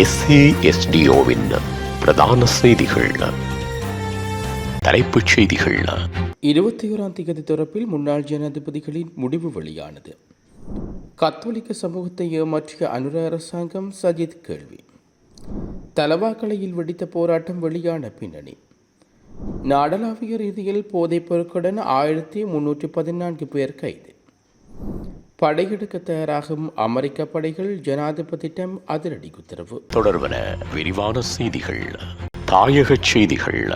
எஸ்ஏஎஸ்டிஓவின் பிரதான செய்திகள். தலைப்புச் செய்திகள். இருபத்தி ஓராம் தேதி தொடர்பில் முன்னாள் ஜனாதிபதிகளின் முடிவு வெளியானது. கத்தோலிக்க சமூகத்தை ஏமாற்றிய அனுர அரசாங்கம் சஜித் கேள்வி. தலவாக்கலையில் வெடித்த போராட்டம் வெளியான பின்னணி. நாடளாவிய ரீதியில் போதைப் பொருட்களுடன் ஆயிரத்தி முன்னூற்றி பதினான்கு பேர் கைது. படையெடுக்க தயாராகும் அமெரிக்க படைகள் ஜனாதிபதியிடம் அதிரடி உத்தரவு. தொடர்பன விரிவான செய்திகள் தாயகச் செய்திகள்.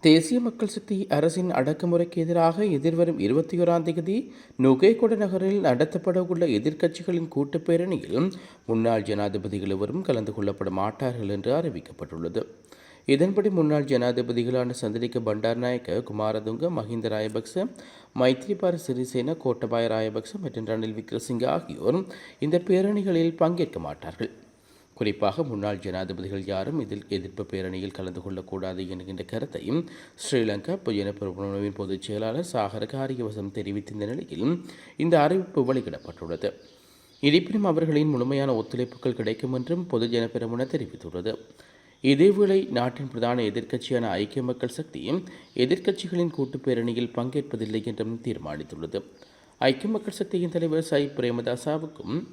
தேசிய மக்கள் சக்தி அரசின் அடக்குமுறைக்கு எதிராக எதிர்வரும் இருபத்தி ஓராம் தேதி நுகேகொட நகரில் நடத்தப்பட உள்ள எதிர்க்கட்சிகளின் கூட்டுப் பேரணியில் முன்னாள் ஜனாதிபதிகள் எவரும் கலந்து கொள்ளப்பட மாட்டார்கள் என்று அறிவிக்கப்பட்டுள்ளது. இதன்படி முன்னாள் ஜனாதிபதிகளான சந்திரிக்க பண்டார்நாயக்க குமாரதுங்க மஹிந்த ராயபக்ச மைத்ரிபால சிறிசேன கோட்டபாய ராயபக்ச மற்றும் ரணில் விக்ரசிங்க ஆகியோர் இந்த பேரணிகளில் பங்கேற்க மாட்டார்கள். குறிப்பாக முன்னாள் ஜனாதிபதிகள் யாரும் இதில் எதிர்ப்பு பேரணியில் கலந்து கொள்ளக்கூடாது என்கின்ற கருத்தையும் ஸ்ரீலங்கா பொய்யன பிரபுணவின் பொதுச் செயலாளர் சாகர காரியவசம் தெரிவித்திருந்த நிலையில் இந்த அறிவிப்பு வெளியிடப்பட்டுள்ளது. இருப்பினும் அவர்களின் முழுமையான ஒத்துழைப்புகள் கிடைக்கும் என்றும் பொதுஜன பெருமுன தெரிவித்துள்ளது. இதேவேளை நாட்டின் பிரதான எதிர்க்கட்சியான ஐக்கிய மக்கள் சக்தியும் எதிர்க்கட்சிகளின் கூட்டுப் பேரணியில் பங்கேற்பதில்லை என்றும் தீர்மானித்துள்ளது. ஐக்கிய மக்கள் சக்தியின் தலைவர் சாய் பிரேமதாசாவுக்கும்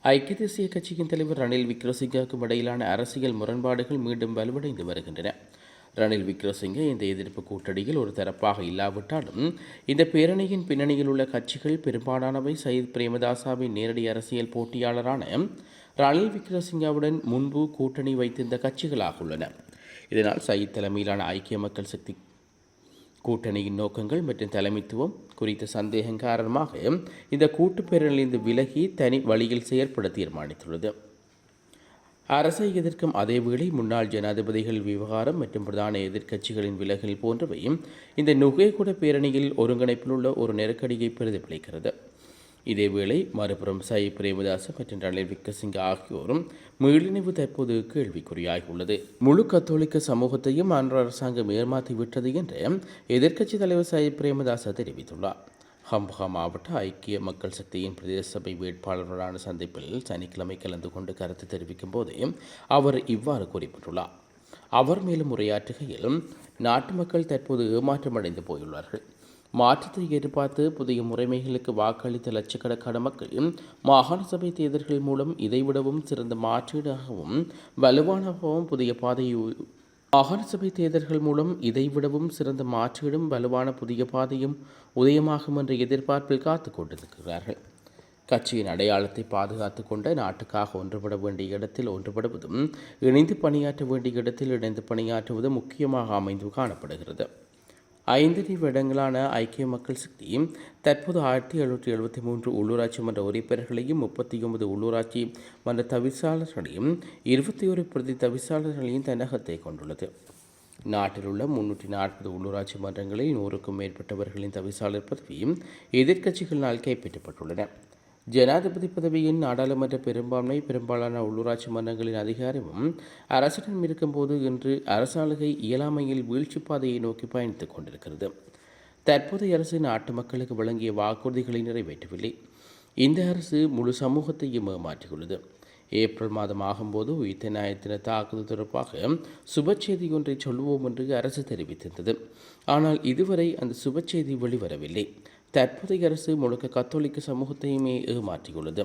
ஐக்கிய தேசிய கட்சியின் தலைவர் ரணில் விக்ரசிங்காவுக்கும் இடையிலான அரசியல் முரண்பாடுகள் மீண்டும் வலுவடைந்து வருகின்றன. ரணில் விக்ரமசிங்கே இந்த எதிர்ப்பு கூட்டணியில் ஒரு தரப்பாக இல்லாவிட்டாலும் இந்த பேரணியின் பின்னணியில் உள்ள கட்சிகள் பெரும்பாலானவை சயித் பிரேமதாசாவின் நேரடி அரசியல் போட்டியாளரான ரணில் விக்ரசிங்காவுடன் முன்பு கூட்டணி வைத்திருந்த கட்சிகளாக உள்ளன. இதனால் சயித் தலைமையிலான ஐக்கிய மக்கள் சக்தி கூட்டணியின் நோக்கங்கள் மற்றும் தலைமைத்துவம் குறித்த சந்தேகம் காரணமாக இந்த கூட்டு பேரணியிலிருந்து விலகி தனி வழியில் செயற்பட தீர்மானித்துள்ளது. அரசை எதிர்க்கும் அதேவேளை முன்னாள் ஜனாதிபதிகள் விவகாரம் மற்றும் பிரதான எதிர்க்கட்சிகளின் விலகல் போன்றவையும் இந்த நுகைகூட பேரணியில் ஒருங்கிணைப்பில் உள்ள ஒரு நெருக்கடியை பிரதிபலிக்கிறது. இதேவேளை மறுபுறம் சை பிரேமதாச மற்றும் ரணில் விக்ரசிங்க ஆகியோரும் மீளிணைவு தற்போது கேள்விக்குறியாகியுள்ளது. முழு கத்தோலிக்க சமூகத்தையும் ஆந்திர அரசாங்கம் ஏமாற்றி விட்டது என்று எதிர்க்கட்சித் தலைவர் சை பிரேமதாச தெரிவித்துள்ளார். ஹம்பஹா மாவட்ட ஐக்கிய மக்கள் சக்தியின் பிரதேச சபை வேட்பாளர்களான சந்திப்பில் சனிக்கிழமை கலந்து கொண்டு கருத்து தெரிவிக்கும் போதே அவர் இவ்வாறு குறிப்பிட்டுள்ளார். அவர் மேலும் உரையாற்றுகையில் நாட்டு மக்கள் தற்போது ஏமாற்றமடைந்து போயுள்ளார்கள். மாற்றத்தை எதிர்பார்த்து புதிய முறைமைகளுக்கு வாக்களித்த லட்சக்கணக்கான மக்கள் மாகாண சபை தேர்தல்கள் மூலம் இதைவிடவும் சிறந்த மாற்றீடாகவும் வலுவானவும் புதிய பாதையை மாகாண சபை தேர்தல்கள் மூலம் இதைவிடவும் சிறந்த மாற்றீடும் வலுவான புதிய பாதையும் உதயமாகும் என்ற எதிர்பார்ப்பில் காத்து கொண்டிருக்கிறார்கள். கட்சியின் அடையாளத்தை பாதுகாத்து கொண்ட நாட்டுக்காக ஒன்றுபட வேண்டிய இடத்தில் ஒன்றுபடுவதும் இணைந்து பணியாற்ற வேண்டிய இடத்தில் இணைந்து பணியாற்றுவதும் முக்கியமாக அமைந்து காணப்படுகிறது. ஐந்து இடங்களான ஐக்கிய மக்கள் சக்தி தற்போது ஆயிரத்தி எழுநூற்றி எழுபத்தி மூன்று உள்ளூராட்சி மன்ற உறுப்பினர்களையும் முப்பத்தி ஒன்பது உள்ளூராட்சி மன்ற தவிசாளர்களையும் இருபத்தி ஒரு பிரதி தவிசாளர்களையும் தன்னகத்தை கொண்டுள்ளது. நாட்டில் உள்ள முன்னூற்றி நாற்பது உள்ளூராட்சி மன்றங்களில் நூறுக்கும் மேற்பட்டவர்களின் தவிசாளர் பதவியும் எதிர்க்கட்சிகளினால் கைப்பற்றப்பட்டுள்ளன. ஜனாதிபதி பதவியின் நாடாளுமன்ற பெரும்பான்மை பெரும்பாலான உள்ளூராட்சி மன்றங்களின் அதிகாரமும் அரசிடம் இருக்கும்போது இன்று அரசாளுகை இயலாமையில் வீழ்ச்சி பாதையை நோக்கி பயணித்துக் கொண்டிருக்கிறது. தற்போதைய அரசு நாட்டு மக்களுக்கு வழங்கிய வாக்குறுதிகளை நிறைவேற்றவில்லை. இந்த அரசு முழு சமூகத்தையும் ஏமாற்றியுள்ளது. ஏப்ரல் மாதம் ஆகும்போது உயிர்த்த தாக்குதல் தொடர்பாக சுபச்செய்தி ஒன்றை சொல்லுவோம் என்று அரசு தெரிவித்திருந்தது. ஆனால் இதுவரை அந்த சுபச்செய்தி வெளிவரவில்லை. தற்போதைய அரசு முழுக்க கத்தோலிக்க சமூகத்தையுமே ஏமாற்றியுள்ளது.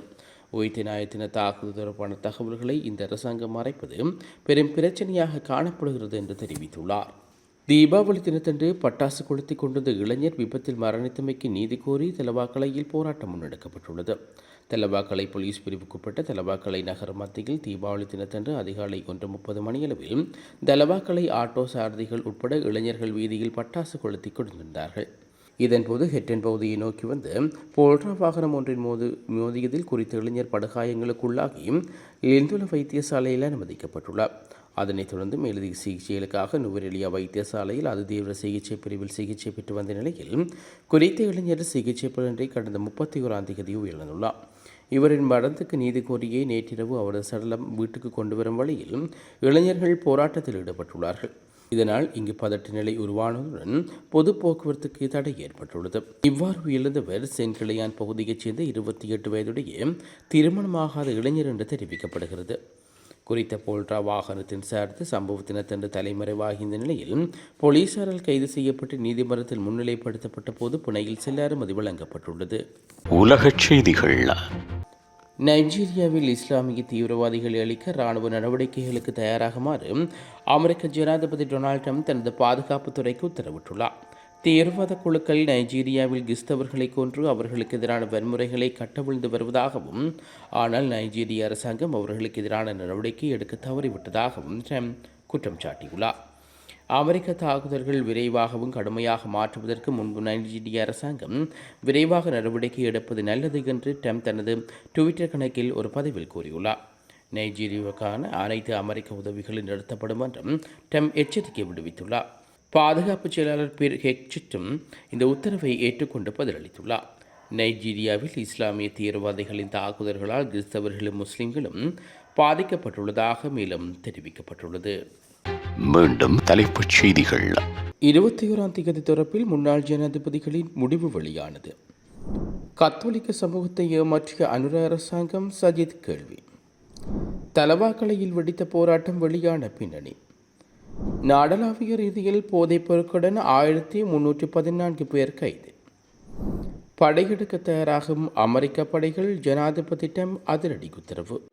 உயிர்த்த ஞாயிற்றின தாக்குதல் தொடர்பான தகவல்களை இந்த அரசாங்கம் மறைப்பது பெரும் பிரச்சனையாக காணப்படுகிறது என்று தெரிவித்துள்ளார். தீபாவளி தினத்தன்று பட்டாசு கொளுத்தி கொண்டிருந்த இளைஞர் விபத்தில் மரணித்தமைக்கு நீதி கோரி தலவாக்கலையில் போராட்டம் முன்னெடுக்கப்பட்டுள்ளது. தலவாக்கலை போலீஸ் பிரிவுக்குட்பட்ட தலவாக்கலை நகர் மத்தியில் தீபாவளி தினத்தன்று அதிகாலை ஒன்று முப்பது மணியளவில் தலவாக்கலை ஆட்டோ சாரதிகள் உட்பட இளைஞர்கள் வீதியில் பட்டாசு கொளுத்தி கொண்டிருந்தார்கள் இதன்போது ஹெட்டன் பகுதியை நோக்கி வந்து போல்ட்ரா வாகனம் ஒன்றின் மோது மோதியதில் குறித்த இளைஞர் படுகாயங்களுக்குள்ளாகி லிந்துல வைத்தியசாலையில் அனுமதிக்கப்பட்டுள்ளார். அதனைத் தொடர்ந்து மேலதிக சிகிச்சைகளுக்காக நுவரெலியா வைத்தியசாலையில் அதிதீவிர சிகிச்சை பிரிவில் சிகிச்சை பெற்று வந்த நிலையில் குறித்த இளைஞர் சிகிச்சை பலனின்றி கடந்த முப்பத்தி ஓராம் தேதி உயிரிழந்துள்ளார். இவரின் மரணத்துக்கு நீதி கோரியே நேற்றிரவு அவரது சடலம் வீட்டுக்கு கொண்டு வரும் வழியில் இளைஞர்கள் போராட்டத்தில் ஈடுபட்டுள்ளார்கள். இதனால் இங்கு பதட்ட நிலை உருவானதுடன் பொது போக்குவரத்துக்கு தடை ஏற்பட்டுள்ளது. இவ்வாறு உயிரிழந்தவர் சென்கிளையான் பகுதியைச் சேர்ந்த இருபத்தி எட்டு வயதுடைய திருமணமாகாத இளைஞர் என்று தெரிவிக்கப்படுகிறது. குறித்த போல்ட்ரா வாகனத்தின் சார்ந்து சம்பவத்தினத்தன்று இந்த நிலையில் போலீசாரால் கைது செய்யப்பட்டு நீதிமன்றத்தில் முன்னிலைப்படுத்தப்பட்ட போது புனையில் செல்ல அனுமதி வழங்கப்பட்டுள்ளது. உலகச் செய்திகள் நைஜீரியாவில் இஸ்லாமிய தீவிரவாதிகளை அளிக்க ராணுவ நடவடிக்கைகளுக்கு தயாராகுமாறு அமெரிக்க ஜனாதிபதி டொனால்ட் ட்ரம்ப் தனது பாதுகாப்புத்துறைக்கு உத்தரவிட்டுள்ளார். தீவிரவாத குழுக்கள் நைஜீரியாவில் கிறிஸ்தவர்களை கொன்று அவர்களுக்கு எதிரான வன்முறைகளை கட்டவிழ்ந்து வருவதாகவும் ஆனால் நைஜீரிய அரசாங்கம் அவர்களுக்கு எதிரான நடவடிக்கை எடுக்க தவறிவிட்டதாகவும் ட்ரம்ப் குற்றம் சாட்டியுள்ளார். அமெரிக்க தாக்குதல்கள் விரைவாகவும் கடுமையாக மாற்றுவதற்கு முன்பு நைஜீரிய அரசாங்கம் விரைவாக நடவடிக்கை எடுப்பது நல்லது என்று ட்ரம்ப் தனது டுவிட்டர் கணக்கில் ஒரு பதிவில் கூறியுள்ளார். நைஜீரியாவுக்கான அனைத்து அமெரிக்க உதவிகளும் நிறுத்தப்படும் என்றும் ட்ரம்ப் எச்சரிக்கை விடுவித்துள்ளார். பாதுகாப்பு செயலாளர் பீர் ஹெக்சிட்டும் இந்த உத்தரவை ஏற்றுக்கொண்டு பதிலளித்துள்ளார். நைஜீரியாவில் இஸ்லாமிய தீவிரவாதிகளின் தாக்குதல்களால் கிறிஸ்தவர்களும் முஸ்லிம்களும் பாதிக்கப்பட்டுள்ளதாக மேலும் தெரிவிக்கப்பட்டுள்ளது. மீண்டும் தலைப்புச் செய்திகள். இருபத்தி ஓராம் தேதி தொடர்பில் முன்னாள் ஜனாதிபதிகளின் முடிவு வெளியானது. கத்தோலிக்க சமூகத்தை ஏமாற்றிய அனுர அரசாங்கம் சஜித் கேள்வி. தலவாக்கலையில் வெடித்த போராட்டம் வெளியான பின்னணி. நாடளாவிய ரீதியில் போதைப் பொருட்களுடன் ஆயிரத்தி முன்னூற்றி பதினான்கு பேர் கைது. படையெடுக்க தயாராகும் அமெரிக்க படைகள் ஜனாதிபதியிடம் அதிரடி உத்தரவு.